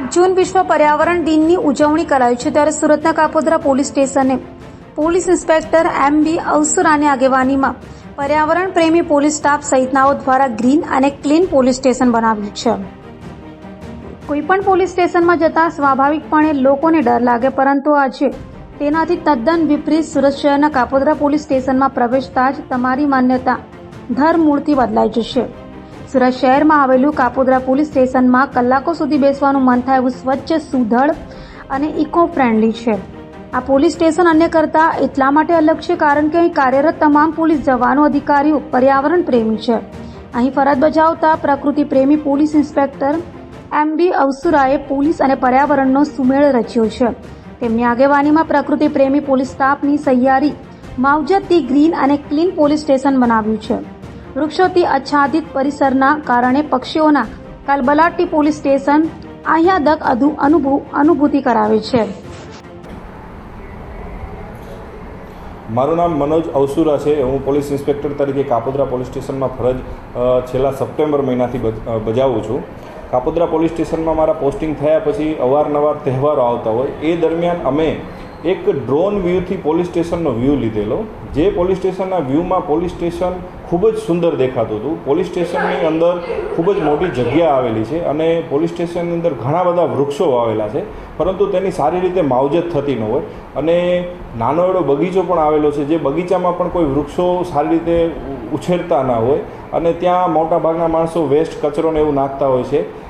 આઠ જૂન વિશ્વ પર્યાવરણ દિનની ઉજવણી કરાઈ છે ત્યારે સુરતના કાપોદ્રા પોલીસ સ્ટેશને પોલીસ ઇન્સ્પેક્ટર એમ બી અવસુરાની આગેવાનીમાં પર્યાવરણ પ્રેમી પોલીસ સ્ટાફ સહિતનાઓ દ્વારા ગ્રીન અને ક્લીન પોલીસ સ્ટેશન બનાવ્યું છે. કોઈપણ પોલીસ સ્ટેશનમાં જતા સ્વાભાવિકપણે લોકોને ડર લાગે, પરંતુ આજે તેનાથી તદ્દન વિપરીત સુરત શહેરના કાપોદ્રા પોલીસ સ્ટેશનમાં પ્રવેશતા જ તમારી માન્યતા ધરમૂળથી બદલાઈ જશે. સુરત શહેરમાં આવેલું કાપોદ્રા પોલીસ સ્ટેશનમાં કલાકો સુધી બેસવાનું મન થાય એવું સ્વચ્છ, સુધળ અને ઇકો ફ્રેન્ડલી છે. આ પોલીસ સ્ટેશન અન્ય કરતાં એટલા માટે અલગ છે કારણ કે અહીં કાર્યરત તમામ પોલીસ જવાનો અધિકારીઓ, પર્યાવરણ પ્રેમી છે. અહીં ફરજ બજાવતા પ્રકૃતિ પ્રેમી પોલીસ ઇન્સ્પેક્ટર એમ બી અવસુરાએ પોલીસ અને પર્યાવરણનો સુમેળ રચ્યો છે. તેમની આગેવાનીમાં પ્રકૃતિ પ્રેમી પોલીસ સ્ટાફની સહિયારી માવજતથી ગ્રીન અને ક્લીન પોલીસ સ્ટેશન બનાવ્યું છે. વૃક્ષોથી આચ્છાદિત પરિસરના કારણે પક્ષીઓના કલબલાટી પોલીસ સ્ટેશન આહ્લાદક અનુભવ અનુભૂતિ કરાવે છે. મારું નામ મનોજ અવસુરા છે. હું પોલીસ ઇન્સ્પેક્ટર તરીકે કાપોદ્રા પોલીસ સ્ટેશનમાં ફરજ છેલ્લા સપ્ટેમ્બર મહિનાથી બજાવું છું. કાપોદ્રા પોલીસ સ્ટેશનમાં મારા પોસ્ટિંગ થયા પછી અવારનવાર તહેવારો આવતા હોય. એ દરમિયાન અમે એક ડ્રોન વ્યૂથી પોલીસ સ્ટેશનનો વ્યૂ લીધેલો. જે પોલીસ સ્ટેશનના વ્યૂમાં પોલીસ સ્ટેશન ખૂબ જ સુંદર દેખાતું હતું. પોલીસ સ્ટેશનની અંદર ખૂબ જ મોટી જગ્યા આવેલી છે અને પોલીસ સ્ટેશનની અંદર ઘણા બધા વૃક્ષો આવેલા છે. પરંતુ તેની સારી રીતે માવજત થતી ન હોય. અને નાનો એવો બગીચો પણ આવેલો છે જે બગીચામાં પણ કોઈ વૃક્ષો સારી રીતે ઉછેરતા ના હોય. અને ત્યાં મોટાભાગના માણસો વેસ્ટ કચરોને એવું નાખતા હોય છે.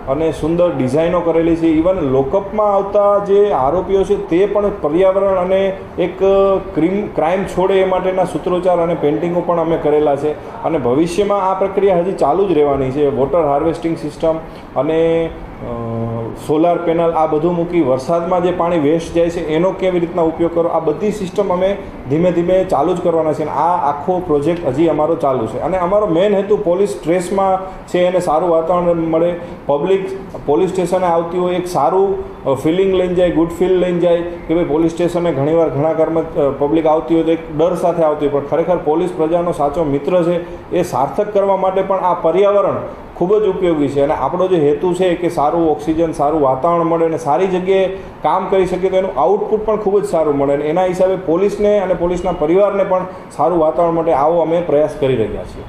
અને સુંદર ડિઝાઇનો કરેલી છે. ઇવન લોકઅપમાં આવતા જે આરોપીઓ છે, તે પણ પર્યાવરણ અને એક ક્રીમ, ક્રાઇમ છોડે એ માટેના સૂત્રોચ્ચાર અને પેઇન્ટિંગો પણ અમે કરેલા છે. અને ભવિષ્યમાં આ પ્રક્રિયા હજી ચાલુ જ રહેવાની છે. વોટર હાર્વેસ્ટિંગ સિસ્ટમ અને સોલાર પેનલ આ બધું મૂકી વરસાદમાં જે પાણી વેસ્ટ જાય છે, એનો કેવી રીતના ઉપયોગ કરો, આ બધી સિસ્ટમ અમે ધીમે ધીમે ચાલુ જ કરવાના છે અને આ આખો પ્રોજેક્ટ હજી અમારો ચાલુ છે. અને અમારો મેઇન હેતુ પોલીસ સ્ટ્રેસમાં છે, એને સારું વાતાવરણ મળે, પબ્લિક પોલીસ સ્ટેશને આવતી હોય એક સારું ફિલિંગ લઈને જાય ગુડ ફીલ લઈને જાય કે ભાઈ પોલીસ સ્ટેશને ઘણીવાર ઘણા કર્મ પબ્લિક આવતી હોય તો એક ડર સાથે આવતી હોય. પણ ખરેખર પોલીસ પ્રજાનો સાચો મિત્ર છે, એ સાર્થક કરવા માટે પણ આ પર્યાવરણ ખૂબ જ ઉપયોગી છે. અને આપણો જે હેતુ છે કે સારું ઓક્સિજન, સારું વાતાવરણ મળે અને સારી જગ્યાએ કામ કરી શકીએ તો એનું આઉટપુટ પણ ખૂબ જ સારું મળે. અને એના હિસાબે પોલીસને અને પોલીસના પરિવારને પણ સારું વાતાવરણ માટે આવો અમે પ્રયાસ કરી રહ્યા છીએ.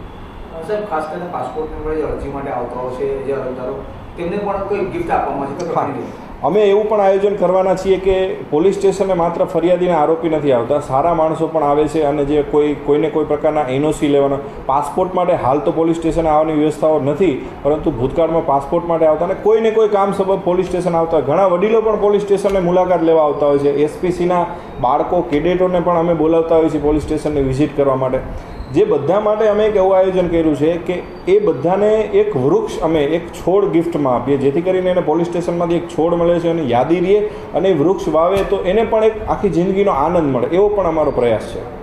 સાહેબ, ખાસ કરીને પાસપોર્ટ નંબર અરજી માટે આવતા છે, જે અરજદારો? તેમને પણ કોઈ ગિફ્ટ આપવામાં છે? અમે એવું પણ આયોજન કરવાના છીએ કે પોલીસ સ્ટેશને માત્ર ફરિયાદીના આરોપી નથી આવતા. સારા માણસો પણ આવે છે અને જે કોઈ કોઈને કોઈ પ્રકારના એનઓસી લેવાના. પાસપોર્ટ માટે હાલ તો પોલીસ સ્ટેશન આવવાની વ્યવસ્થાઓ નથી પરંતુ ભૂતકાળમાં પાસપોર્ટ માટે આવતા અને કોઈને કોઈ કામ સબબ પોલીસ સ્ટેશન આવતા. ઘણા વડીલો પણ પોલીસ સ્ટેશનને મુલાકાત લેવા આવતા હોય છે. એસપીસીના બાળકો કેડેટોને પણ અમે બોલાવતા હોઈએ છીએ પોલીસ સ્ટેશનને વિઝિટ કરવા માટે. જે બધા માટે અમે એક એવું આયોજન કર્યું છે કે એ બધાને એક વૃક્ષ અમે, એક છોડ ગિફ્ટમાં આપીએ. જેથી કરીને એને પોલીસ સ્ટેશનમાંથી એક છોડ મળે છે અને યાદી રહે અને વૃક્ષ વાવે તો એને પણ એક આખી જિંદગીનો આનંદ મળે. એવો પણ અમારો પ્રયાસ છે.